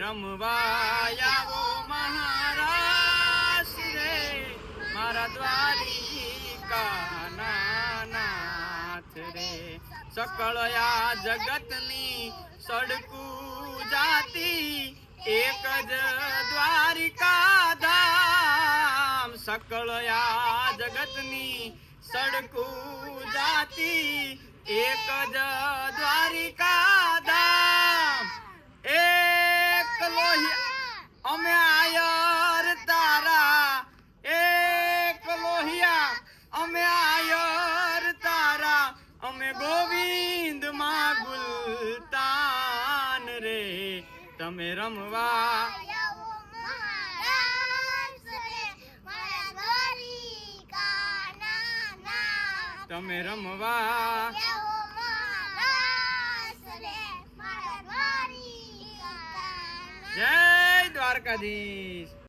રમવા આવો મહારાજ રે. મારા દ્વારિકા નાથ રે સકળયા જગતની સડકું જાતી. એક જ દ્વારિકા ધામ સકળયા જગતની સડકું જાતી. એક જ અમે ગોવિંદમાં ગુલતાન રે. તમે રમવા તમે રમવા જય દ્વારકાધીશ.